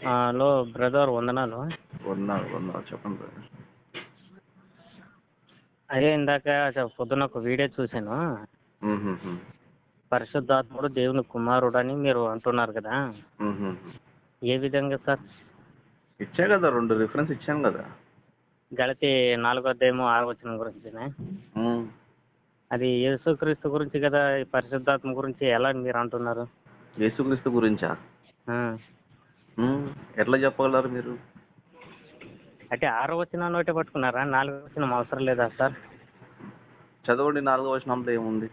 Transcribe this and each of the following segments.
Hello brother వందనాలు ఉన్నారు ఉన్నారు చెప్పండి. అదే ఇందాక పొద్దున్న ఒక వీడియో చూశాను. పరిశుద్ధాత్ముడు దేవుని కుమారుడు అని మీరు అంటున్నారు కదా. ఏ విధంగా సార్ ఇచ్చా కదా రెండు రిఫరెన్స్ ఇచ్చాను కదా గలతి నాలుగో అధ్యాయము ఆరో వచనం గురించినే. అది యేసుక్రీస్తు గురించి కదా పరిశుద్ధాత్మ గురించి ఎలా మీరు అంటున్నారు యేసుక్రీస్తు గురించా. ఎట్లా చెప్పగలరు మీరు? అంటే ఆరో వచనం ఒకటే పట్టుకున్నారా? నాలుగో వచనం అవసరం లేదా సార్? చదవండి నాలుగో వచనంలో ఏముంది?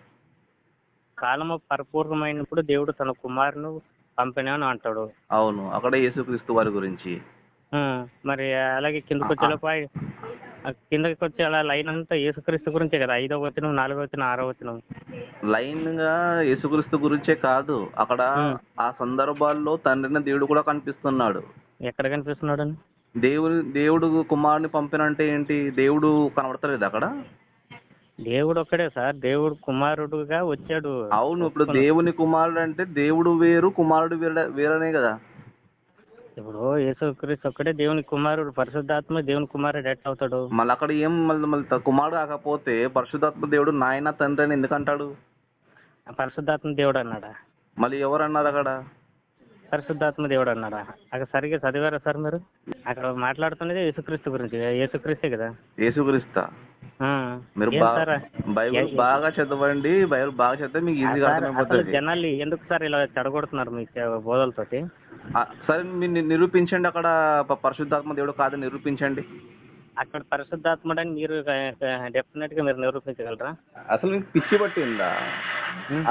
కాలము పరిపూర్ణమైనప్పుడు దేవుడు తన కుమారుని పంపినాను అంటాడు. అవును అక్కడ యేసుక్రీస్తు వారి గురించి. మరి అలాగే కిందకి వచ్చేలోపు కిందకి వచ్చే అలా లైన్ అంతా యేసుక్రీస్తు గురించే కదా. ఐదో వచనం నాలుగో వచనం ఆరో వచనం. లైన్గా యేసుక్రీస్తు గురించే కాదు. అక్కడ. ఆ సందర్భాల్లో తండ్రిని దేవుడు కూడా కనిపిస్తున్నాడు. ఎక్కడ కనిపిస్తున్నాడు దేవుడు దేవుడు కుమారుని పంపినంటే ఏంటి? దేవుడు కనబడతలేదు అక్కడ? దేవుడు ఒక్కడే సార్. దేవుడు కుమారుడుగా వచ్చాడు. అవును ఇప్పుడు దేవుని కుమారుడు అంటే దేవుడు వేరు కుమారుడు వేరే వేరనే కదా. ఇప్పుడు యేసుక్రీస్తు ఒక్కడే దేవుని కుమారుడు పరిశుద్ధాత్మ దేవుని కుమారుడు ఎట్లా అవుతాడు? మళ్ళీ అక్కడ ఏం మళ్ళీ మళ్ళీ కుమారుడు కాకపోతే పరిశుద్ధాత్మ దేవుడు నాయన తండ్రి అని ఎందుకు అంటాడు ఆ పరిశుద్ధాత్మ దేవుడు అన్నాడా? మళ్ళీ ఎవరు అన్నారు అక్కడ? పరిశుద్ధాత్మ దేవుడు అన్నాడా? అక్కడ సరిగ్గా చదివారా సార్ మీరు? అక్కడ మాట్లాడుతున్నది యేసుక్రీస్తు గురించి యేసుక్రీస్తే కదా? యేసుక్రీస్తా. మీరు బైబిల్ బాగా చదవండి బైబిల్ బాగా చదివితే మీకు ఈజీగా అర్థమైపోతుంది. జనాలు ఎందుకు సార్ ఇలా చెడగొడుతున్నారు మీ బోధలతోటి? సరే మీరు నిరూపించండి అక్కడ పరిశుద్ధాత్మ దేవుడు కాదని నిరూపించండి. అక్కడ పరిశుద్ధాత్ముడని మీరు డెఫినెట్గా మీరు నిరూపించగలరా? అసలు మీకు పిచ్చి పట్టిందా?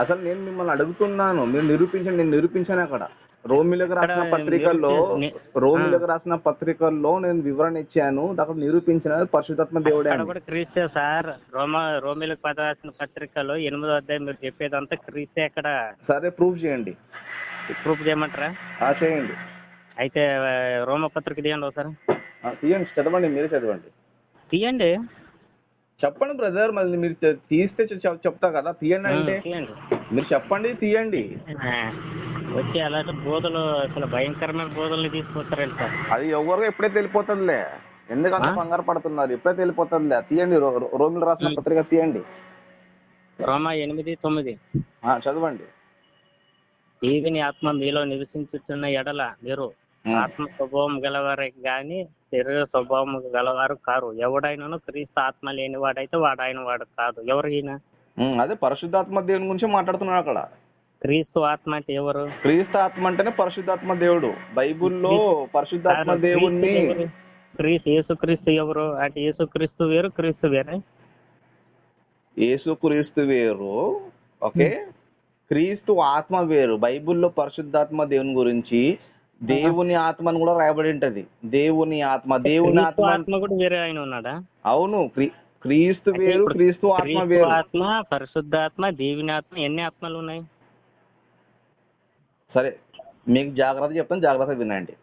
అసలు నేను మిమ్మల్ని అడుగుతున్నాను మీరు నిరూపించండి నేను నిరూపించాను అక్కడ. రోమిలకు రాసిన పత్రికల్లో రోమిలకు రాసిన పత్రికల్లో నేను వివరణ ఇచ్చాను. అక్కడ నిరూపించిన పరిశుద్ధాత్మ దేవుడే క్రీస్తే సార్ రోమ రోమిలకు పద రాసిన పత్రికలో ఎనిమిదో అధ్యాయం మీరు చెప్పేదంతా క్రీస్తే అక్కడ. సరే ప్రూవ్ చేయండి. ప్రూఫ్ చేయమంటారా? ఆ చేయండి. అయితే రోమ పత్రిక తీయండి ఒకసారి. తీయండి చదవండి మీరే చదవండి. తీయండి. చెప్పండి బ్రదర్ మళ్ళీ మీరు తీస్తే చెప్తా కదా తీయండి అంటే. మీరు చెప్పండి తీయండి. వచ్చి అలాంటి బోధలు అసలు భయంకరమైన బోధల్ని తీసుకొస్తారండి సార్. అది ఎవరు ఎప్పుడే తెలిపోతుందిలే. ఎందుకంత ఆ? కంగారు పడుతున్నారు? ఎప్పుడే తెలిపోతుందిలే. తీయండి రోమిలు రాసిన. పత్రిక తీయండి. రోమ ఎనిమిది తొమ్మిది. ఆ, చదవండి. దేవుని ఆత్మ మీలో నివసించుతున్న ఎడల మీరు. ఆత్మ స్వభావం గలవారే గాని శరీర స్వభావం గలవారు కారు. ఎవడైనాను క్రీస్తు ఆత్మ లేనివాడైతే వాడు ఆయన వాడు కాదు. ఎవరు ఈయన? అదే పరిశుద్ధాత్మ దేవుని గురించి మాట్లాడుతున్నాడు అక్కడ. క్రీస్తు ఆత్మ అంటే ఎవరు? క్రీస్తు ఆత్మ అంటేనే పరిశుద్ధాత్మ దేవుడు. బైబిల్లో పరిశుద్ధాత్మ దేవుణ్ణి క్రీస్తు యేసుక్రీస్తు ఎవరు? అంటే యేసుక్రీస్తు వేరు క్రీస్తు వేరే? యేసు క్రీస్తు వేరు. ఓకే? క్రీస్తు ఆత్మ వేరు. బైబిల్లో పరిశుద్ధాత్మ దేవుని గురించి దేవుని ఆత్మ అని కూడా రాయబడి ఉంటది. దేవుని ఆత్మ దేవుని ఆత్మ ఆత్మ కూడా వేరే ఆయన ఉన్నాడా? అవును. క్రీ- క్రీస్తు వేరు క్రీస్తు ఆత్మ వేరు. ఆత్మ పరిశుద్ధాత్మ దేవుని ఆత్మ ఎన్ని ఆత్మలు ఉన్నాయి? సరే మీకు జాగ్రత్త చెప్తాను జాగ్రత్త వినండి.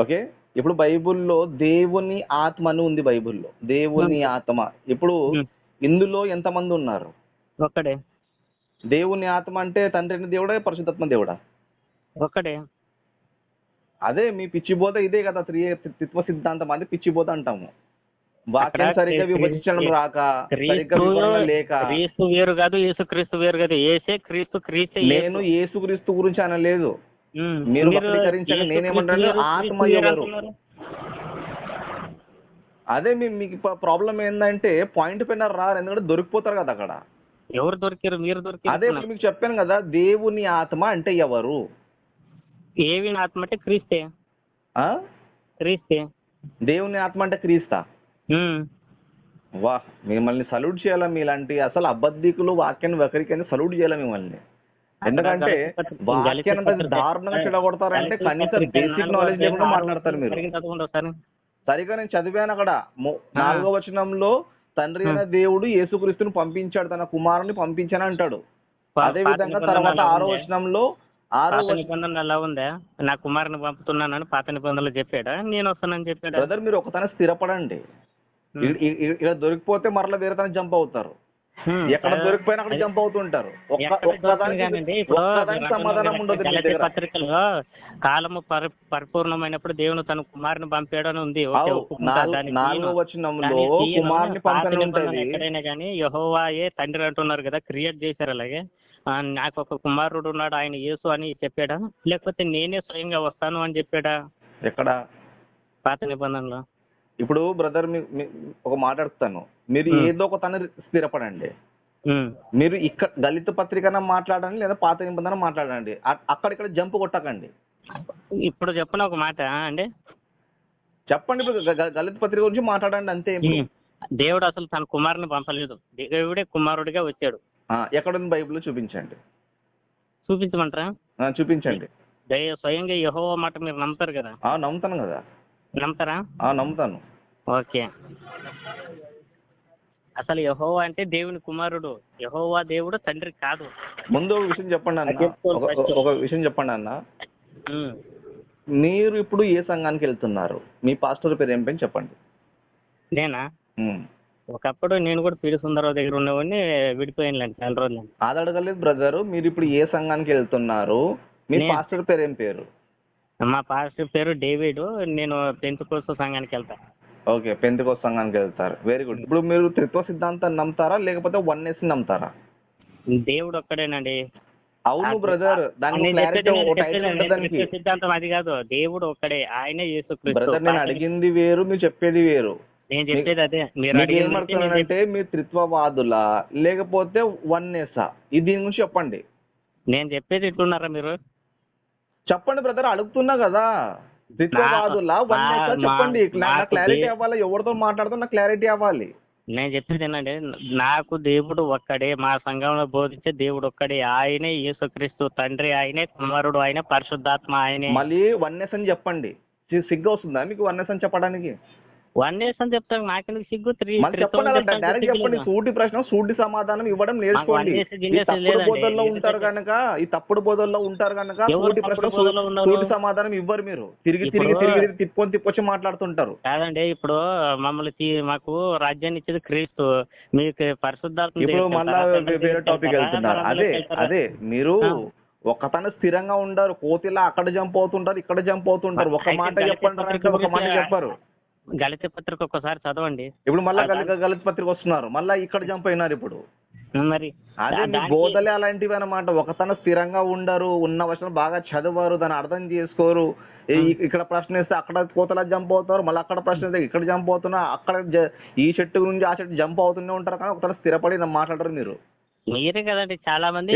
ఓకే? ఇప్పుడు బైబిల్లో దేవుని ఆత్మ అని ఉంది బైబిల్లో. దేవుని ఆత్మ. ఇప్పుడు. ఇందులో ఎంతమంది ఉన్నారు? ఒక్కడే. దేవుని ఆత్మ అంటే తండ్రిని దేవుడా పరిశుద్ధాత్మ దేవుడా? ఒక్కడే. అదే మీ పిచ్చి బోధ ఇదే కదా త్రీ తిత్వ సిద్ధాంతం అది పిచ్చి బోధ అంటాము. వాక్యం సరిగ్గా విభజించడం రాక క్రీస్తు లేక క్రీస్తు వేరు కాదు యేసు క్రీస్తు వేరు కాదు ఏసే క్రీస్తు క్రీస్తే నేను యేసుక్రీస్తు గురించి అనలేదు. మీరు వక్రీకరించండి. యేసు నేనేమంటాను? క్రీస్తు ఆత్మ క్రీస్తు వేరు ఎవరు? అదే మీకు ప్రాబ్లం ఏంటంటే పాయింట్ పైన రారు ఎందుకంటే దొరికిపోతారు కదా అక్కడ ఎవరు దొరికారు మీరు అదే దొరికారు ఇప్పుడు మీకు చెప్పాను కదా దేవుని ఆత్మ అంటే ఎవరు ఏవి ఆత్మ అంటే క్రీస్తే క్రీస్తే దేవుని ఆత్మ అంటే క్రీస్తా. వా మిమ్మల్ని సల్యూట్ చేయాలా మీలాంటి అసలు అబద్ధికులు వాక్యాన్ని వకరికని సల్యూట్ చేయాలా మిమ్మల్ని? ఎందుకంటే వాక్యాన్ని అంత దారుణంగా చెడగొడతారంటే కనీసం బేసిక్ నాలెడ్జ్ లేకుండా మాట్లాడతారు మీరు. సరిగా నేను చదివాను అక్కడ. నాలుగో వచనంలో తండ్రి అయిన దేవుడు యేసుక్రీస్తుని పంపించాడు తన కుమారుని పంపించాను అంటాడు. అదే విధంగా తర్వాత ఆరో? వచనంలో ఆరో పాత వచనం నిబంధన ఎలా ఉందా నా కుమారుని పంపుతున్నానని పాత నిబంధనలు చెప్పాడా? నేను వస్తానని చెప్పాడా? బ్రదర్ మీరు ఒకతన స్థిరపడండి. ఇలా దొరికిపోతే మరలా వేరే తన జంప్ అవుతారు. హ్మ్. ఎక్కడ దొరికిపోయినా అక్కడ. జంప్ అవుతుంటారు. పత్రికలో కాలము పరి పరిపూర్ణమైనప్పుడు దేవుడు తన కుమారుని పంపాడు అని ఉంది. ఎక్కడైనా కానీ యహోవాయే తండ్రి అంటున్నారు కదా క్రియేట్ చేశారు అలాగే. నాకు ఒక కుమారుడు ఉన్నాడు ఆయన యేసు అని చెప్పాడా? లేకపోతే నేనే స్వయంగా వస్తాను అని చెప్పాడా? ఎక్కడ? పాత నిబంధనలో. ఇప్పుడు బ్రదర్ ఒక మాట్లాడుతాను. మీరు. ఏదో ఒక తన స్థిరపడండి. మీరు ఇక్కడ దళిత పత్రికన మాట్లాడండి లేదా పాత నిబంధన మాట్లాడండి. అక్కడిక్కడ జంప్ కొట్టకండి. ఇప్పుడు చెప్పిన ఒక మాట అండి? చెప్పండి ఇప్పుడు దళిత పత్రిక గురించి మాట్లాడండి అంతే. దేవుడు అసలు తన కుమారుని పంపలేదు. దేవుడే కుమారుడిగా వచ్చాడు. ఆ, ఎక్కడుంది బైబిల్ చూపించండి. చూపించమంటారా? ఆ, చూపించండి. దయ స్వయంగా యహోవా మాట మీరు నమ్ముతారు కదా? ఆ నమ్ముతాను కదా. నమ్ముతారా? ఆ నమ్ముతాను. ఓకే. అసలు యహోవా అంటే దేవుని కుమారుడు. యహోవా దేవుడు తండ్రి కాదు. ముందు ఒక విషయం చెప్పండి అన్న. ఒక- విషయం చెప్పండి అన్న. ఉమ్. మీరు ఇప్పుడు ఏ సంఘానికి వెళ్తున్నారు? మీ పాస్టర్ పేరు ఏం పేరు చెప్పండి. నేనా? ఉమ్. ఒకప్పుడు నేను కూడా పీడి సుందరరావు దగ్గర ఉన్నవాడిని విడిపోయానులేండి చాలా రోజులు. అది అడగలేదు బ్రదర్ మీరు ఇప్పుడు ఏ సంఘానికి వెళ్తున్నారు? మీ నేను- పాస్టర్ పేరు ఏం పేరు? మా పాస్టర్ పేరు డేవిడ్. నేను టెన్త్ కోర్సు సంఘానికి వెళ్తా. ఓకే పెంతికోస్ సంఘానికి వెళ్తారు. వెరీ గుడ్ ఇప్పుడు మీరు త్రిత్వ సిద్ధాంతాన్ని నమ్ముతారా? లేకపోతే వన్ ఎస్ నమ్ముతారా? దేవుడు ఒక్కడేనండి. అవును బ్రదర్ దానికి నేను క్లారిటీ చెప్పేది నేను ఒక టైటిల్ చెప్పేది ఉంటుంది దానికి. సిద్ధాంతం అది కాదు. దేవుడు ఒక్కడే. ఆయనే యేసుక్రీస్తు. బ్రదర్ నేను అడిగింది వేరు మీరు చెప్పేది వేరు. నేను చెప్పేది అదే. మీరు మీకు అడిగింది నేను ఏమడుతున్నానంటే మీరు త్రిత్వవాదులా లేకపోతే వన్ ఎసా ఇది దీని గురించి చెప్పండి. నేను చెప్పేది ఇట్లున్నారా మీరు? చెప్పండి బ్రదర్ అడుగుతున్నా కదా. వన్ చెప్పండి. క్లారిటీ అవ్వాలి ఎవరితో మాట్లాడుతున్నా క్లారిటీ అవ్వాలి. నేను చెప్పేది ఏంటంటే నాకు దేవుడు ఒక్కడే మా సంఘంలో బోధించే దేవుడు ఒక్కడే ఆయనే యేసుక్రీస్తు తండ్రి ఆయనే కుమారుడు ఆయనే పరిశుద్ధాత్మ ఆయనే మళ్ళీ వన్ ఎస్ అని చెప్పండి. సిగ్గు వస్తుందా మీకు వన్ ఎస్ అని చెప్పడానికి? వన్ ఇయర్స్ అని చెప్తాను నాకెందుకు సిగ్గు? త్రీ డైరెక్ట్ చెప్పండి సూటి ప్రశ్న సూటి సమాధానం ఇవ్వడం నేర్చుకోండి. తప్పుడు. బోధల్లో ఉంటారు కనుక ఈ తప్పుడు బోధల్లో ఉంటారు కనుక సూటి ప్రశ్న? సూటి సమాధానం ఇవ్వరు మీరు. తిరిగి తిరిగి తిరిగి తిప్పుకొని తిప్పొచ్చి మాట్లాడుతుంటారు. కాదండి ఇప్పుడు మమ్మల్ని మాకు రాజ్యాన్ని ఇచ్చేది క్రీస్తు. మీకు పరిశుద్ధాత్మ ఇప్పుడు మళ్ళా వేరే టాపిక్? వెళ్తున్నారు. అదే? అదే మీరు. ఒకతను స్థిరంగా ఉండరు. కోతిలా అక్కడ జంప్ అవుతుంటారు ఇక్కడ జంప్ అవుతుంటారు. ఒక మాట చెప్పండి ఒక మాట చెప్పారు. గళిత పత్రిక ఒక్కసారి చదవండి. ఇప్పుడు మళ్ళా గలిత పత్రిక వస్తున్నారు. మళ్ళా ఇక్కడ జంప్ అయినారు ఇప్పుడు. మరి అదే మీ బోధలే అలాంటివి అన్నమాట. ఒకతను స్థిరంగా ఉండరు ఉన్న వర్షం బాగా చదవరు దాన్ని అర్థం చేసుకోరు. ఇక్కడ ప్రశ్న వేస్తే అక్కడ కోతలా జంప్ అవుతారు మళ్ళీ అక్కడ ప్రశ్న వేస్తే ఇక్కడ జంప్ అవుతున్నా అక్కడ ఈ చెట్టు గురించి ఆ చెట్టు జంప్ అవుతూనే ఉంటారు కానీ ఒకతను స్థిరపడి మాట్లాడరు మీరు. మీరే కదండి చాలా మంది.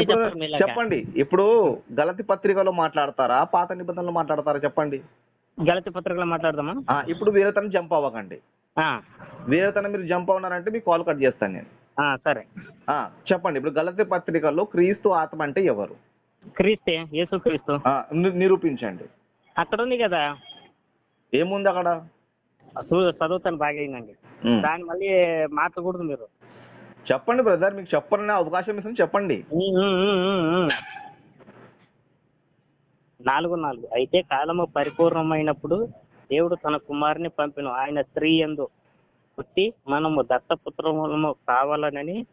చెప్పండి. ఇప్పుడు గలతి పత్రికలో మాట్లాడతారా? పాత నిబంధనలు మాట్లాడతారా? చెప్పండి. గళిత పత్రికలో మాట్లాడదామా? ఇప్పుడు వేరేతనం జంప్ అవ్వకండి. వేరేతనం మీరు జంప్ అవునారంటే మీకు కాల్ కట్ చేస్తాను నేను. సరే. చెప్పండి. ఇప్పుడు గలతి పత్రికలో క్రీస్తు ఆత్మ అంటే ఎవరు? క్రీస్తే యేసు క్రీస్తు నిరూపించండి. అక్కడ ఉంది కదా. ఏముంది అక్కడ? చదువుతాను బాగా అయిందండి. దాన్ని మళ్ళీ మార్చకూడదు మీరు. చెప్పండి బ్రదర్ మీకు చెప్పాలనే అవకాశం ఇస్తుంది చెప్పండి ఉమ్, ఉమ్, ఉమ్, ఉమ్, ఉమ్. నాలుగు నాలుగు. అయితే కాలము పరిపూర్ణమైనప్పుడు దేవుడు తన కుమారుని పంపిన. ఆయన స్త్రీ ఎందు పుట్టి మనము దత్తపుత్రములము కావాలనని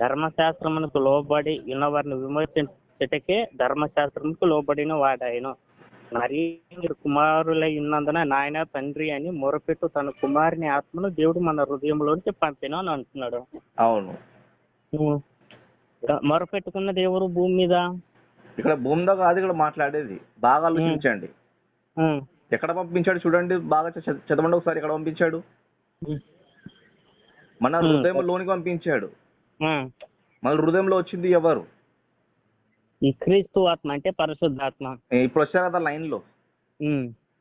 ధర్మశాస్త్రమునకు లోబడి ఉన్నవారిని విమర్శించటకే ధర్మశాస్త్రముకు లోబడిన వాడాయను మరి మీరు కుమారులై ఉన్నందున నాయన తండ్రి అని మొరపెట్టు తన కుమారుని ఆత్మను దేవుడు మన హృదయంలోంచి పంపిన అని అంటున్నాడు. అవును. మొరపెట్టుకున్న దేవుడు భూమి మీద ఇక్కడ భూమిలో కాదు ఇక్కడ మాట్లాడేది బాగా ఆలోచించండి. ఎక్కడ పంపించాడు చూడండి బాగా చదవండి ఒకసారి ఎక్కడ పంపించాడు. మన ఉమ్. హృదయంలోనికి పంపించాడు. మన హృదయంలో వచ్చింది ఎవరు క్రీస్తు ఆత్మ అంటే పరిశుద్ధాత్మ ఇప్పుడు వచ్చారు కదా లైన్లో.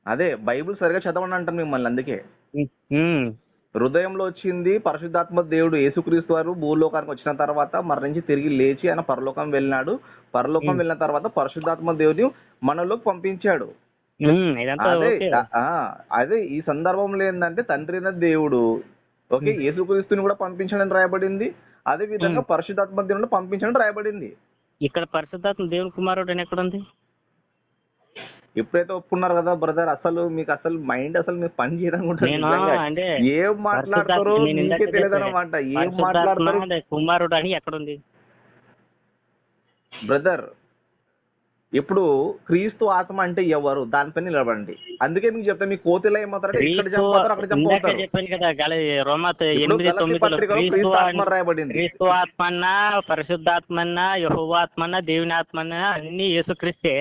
అదే బైబిల్ సరిగా చదవండి అంటాను మిమ్మల్ని అందుకే. హృదయంలో వచ్చింది పరిశుద్ధాత్మ దేవుడు యేసుక్రీస్తు వారు భూలోకానికి వచ్చిన తర్వాత మరణించి తిరిగి లేచి ఆయన పరలోకం వెళ్ళినాడు పరలోకం ఉమ్. వెళ్ళిన తర్వాత పరిశుద్ధాత్మ దేవుని మనలోకి పంపించాడు. ఇదంతా అదే అదే ఈ సందర్భంలో ఏంటంటే తండ్రి అయిన దేవుడు ఓకే ఉమ్. యేసుక్రీస్తుని కూడా పంపించడని రాయబడింది అదే విధంగా. పరిశుద్ధాత్మ దేవుని పంపించడం రాయబడింది ఇక్కడ పరిశుద్ధాత్మ దేవుని కుమారుడు అని ఎక్కడ ఉంది ఎప్పుడైతే ఒప్పుకున్నారు కదా బ్రదర్ అసలు మీకు అసలు మైండ్ అసలు మీకు పని చేయడం కూడా నేను నిజంగా. అంటే ఏం మాట్లాడతారో మీకే తెలియదు. అనమాట ఏం మాట్లాడతారు కుమారుడు అని ఎక్కడుంది బ్రదర్ ఇప్పుడు క్రీస్తు ఆత్మ అంటే ఎవరు? దానిపైన నిలబడండి. అందుకే మీకు చెప్తా మీ కోతిలో ఏమవుతారంటే ఇక్కడ క్రీస్తు చంపుతారు అక్కడ ఇందాక చంపుతారు చెప్పాను కదా గల రోమాత ఇప్పుడు ఎనిమిది ఆత్మ అన్న- రాయబడింది. క్రీస్తు ఆత్మన్నా పరిశుద్ధాత్మన్నా యహోవాత్మన్నా దేవుని ఆత్మన్నా అన్ని యేసుక్రీస్తే.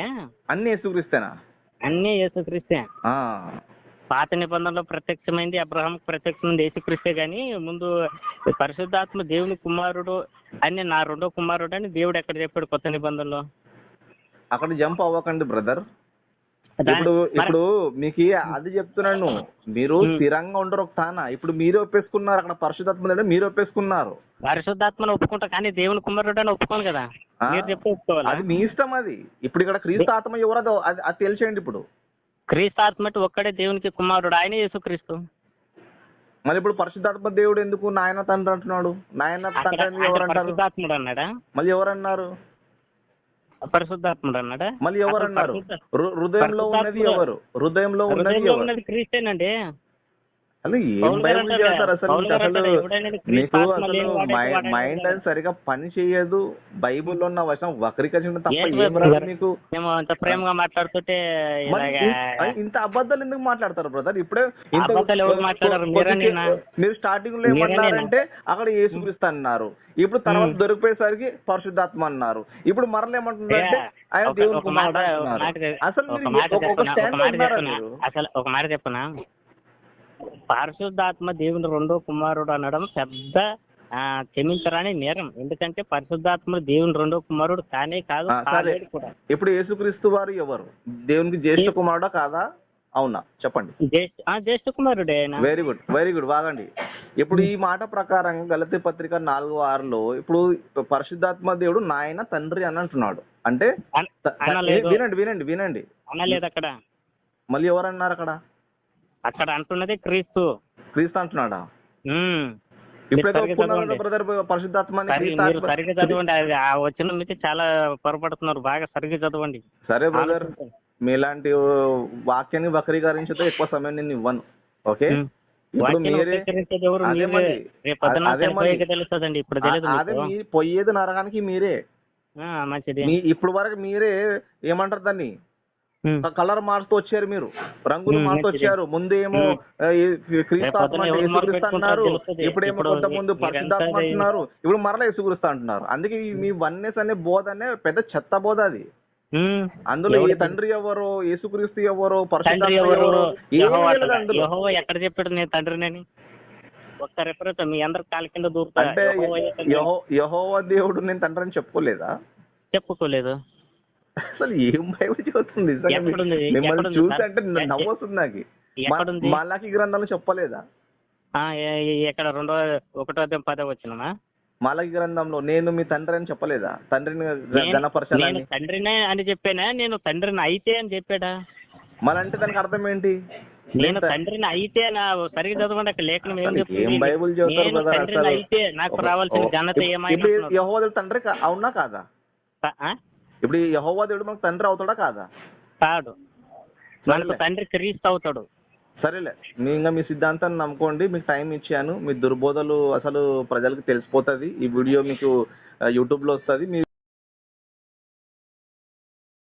అన్ని యేసుక్రీస్తేనా? అన్ని యేసుక్రీస్తే. పాత నిబంధనలో ప్రత్యక్షమైంది అబ్రహాం ప్రత్యక్షమైంది యేసుక్రీస్తే కానీ ముందు పరిశుద్ధాత్మ దేవుని కుమారుడు అని నా రెండో కుమారుడు అని దేవుడు ఎక్కడ చెప్పాడు కొత్త నిబంధనలో? అక్కడ జంప్ అవ్వకండి బ్రదర్. ఇప్పుడు ఇప్పుడు మీకు అది చెప్తున్నాను మీరు. స్థిరంగా ఉండరు ఒక తాన ఇప్పుడు మీరే ఒప్పేసుకున్నారు అక్కడ పరిశుధాత్మ అంటే మీరు ఒప్పేసుకున్నారు. పరిశుద్ధాత్మను ఒప్పుకుంటా కానీ దేవుని కుమారుడు అని ఒప్పుకోను కదా. ఆ? మీరు చెప్తే ఒప్పుకోవాలా? అది మీ ఇష్టం అది. ఇప్పుడు ఇక్కడ క్రీస్తు ఆత్మ ఎవరు అది అది తెలిసేయండి ఇప్పుడు. క్రీస్తు ఆత్మ అంటే ఒక్కడే దేవునికి కుమారుడు ఆయన యేసుక్రీస్తు. మరి ఇప్పుడు పరిశుద్ధాత్మ దేవుడు ఎందుకు నాయన తండ్రి అంటున్నాడు? నాయన తండ్రి అని అంటే ఎవరు అంటారు పరిశుద్ధాత్ముడు అన్నాడా? మళ్ళీ ఎవరు అన్నారు పరిశుద్ధాత్ముడు. అన్నాడా మళ్ళీ ఎవరు? అన్నారు హృదయంలో ఉన్నది ఎవరు? హృదయంలో ఉన్నది క్రీస్తేనండి. అసలు ఏం బైబిల్ చదువుతారు అసలు అసలు ఆత్మ అసలు మైండ్. అది సరిగా పని చేయదు. బైబిల్లో ఉన్న వచనం వక్రీకరించడం తప్ప ఏం? రాదు అంత ప్రేమగా మాట్లాడుతుంటే ఇంత అబద్ధాలు ఎందుకు మాట్లాడతారు బ్రదర్? ఇప్పుడే ఇంత అబద్ధాలు ఎవరు మాట్లాడారు? మీరా స్టార్టింగ్లో మీరా ఏమన్నారంటే అక్కడ యేసుక్రీస్తు అన్నారు. ఇప్పుడు తర్వాత. దొరికిపోయేసరికి పరిశుద్ధాత్మ అన్నారు. ఇప్పుడు మరల ఏమంటున్నారంటే ఏ, ఆయన దేవుని ఒక మాట కుమారుడు అసలు ఒక మాట చెప్పనా? పరిశుద్ధాత్మ దేవుని రెండో కుమారుడు అనడం పెద్ద క్షమించరాని నేరం. ఎందుకంటే పరిశుద్ధాత్మ దేవుని రెండో కుమారుడు కానే కాదు ఇప్పుడు యేసుక్రీస్తు వారు ఎవరు? దేవునికి జ్యేష్ఠ కుమారుడా కాదా? అవునా చెప్పండి. జ్యేష్ఠ కుమారుడే వెరీ గుడ్ వెరీ గుడ్ బాగండి ఇప్పుడు ఈ మాట ప్రకారం గలతి పత్రిక నాలుగు ఆరులో ఇప్పుడు పరిశుద్ధాత్మ దేవుడు నాయన తండ్రి అని అంటున్నాడు. అంటే. వినండి వినండి వినండి. మళ్ళీ ఎవరు అన్నారు అక్కడ? అక్కడ అంటున్నది క్రీస్తు. క్రీస్తు అంటున్నాడా? సరిగ్గా చదవండి. అది ఆ వచ్చిన మీద చాలా పొరపడుతున్నారు బాగా సరిగ్గా చదవండి. సరే బ్రదర్. మీలాంటి వాక్యాన్ని వక్రీకరించితే ఎక్కువ సమయం నేను ఇవ్వను. ఓకే. ఇప్పుడు వాక్యాన్ని మీరే పోయేది నరకానికి మంచిది. ఇప్పుడు వరకు మీరే ఏమంటారు దాన్ని. కలర్ మారుస్తూ వచ్చారు మీరు. రంగులు మారుతూ. వచ్చారు. ముందేమో మ్మ్. ఆ, ఈ క్రీస్తు రేపు ఆత్మ పొద్దున్న అంటే ఎవరు మొదలు యేసుక్రీస్తు పెట్టుకుంటారో అన్నారు. ఇప్పుడేమో ఇప్పుడు కొంత ముందు మీ- పరిశుద్ధాత్మ మీరంతా అంటున్నారు. ఇప్పుడు మరలా యేసుక్రీస్తు అంటున్నారు. అందుకే మీ వన్నెస్ అనే బోధ అనే పెద్ద చెత్త బోధ అది. అందులో ఏ తండ్రి ఎవరో యేసుక్రీస్తు ఎవరో తండ్రి ఎక్కడ చెప్పాడు నేను తండ్రినని? ఒక్క రెఫరెన్స్ మీ అందరి కాళ్ళ కింద దూరుతా. అంటే? యహో యహోవా దేవుడు నేను తండ్రి అని చెప్పుకోలేదా? చెప్పుకోలేదు. అసలు ఏం బైబిల్ చదువుతుంది? మిమ్మల్ని చూసి? అంటే నవ్వు వస్తుంది నాకు. మాలాకి గ్రంథాలు చెప్పలేదా? ఎక్కడ రెండో ఒకటో అధ్యాయం పదో వచ్చినమా మాలకి గ్రంథంలో నేను మీ తండ్రి అని చెప్పలేదా? తండ్రిని గణపరచాలని తండ్రినే అని చెప్పానా? నేను తండ్రిని అయితే అని చెప్పాడా? మరంటే దానికి అర్థం ఏంటి? నేను తండ్రిని అయితే నా సరిగ్గా చదవండి అక్కడ లేఖనం ఏం చెప్తుంది బైబిల్? అయితే నాకు రావాల్సిన ఘనత ఏమైనా తండ్రి అవునా కాదా? ఇప్పుడు ఈ యెహోవా దేవుడు మనకు తండ్రి అవుతాడా కాదా? కాదు. మనకు. తండ్రి క్రీస్తు అవుతాడు. సరేలే. మీ ఇంకా మీ సిద్ధాంతాన్ని నమ్ముకోండి. మీకు టైం ఇచ్చాను. మీ దుర్బోధలు అసలు ప్రజలకు తెలిసిపోతుంది. ఈ వీడియో మీకు యూట్యూబ్లో వస్తుంది. మీ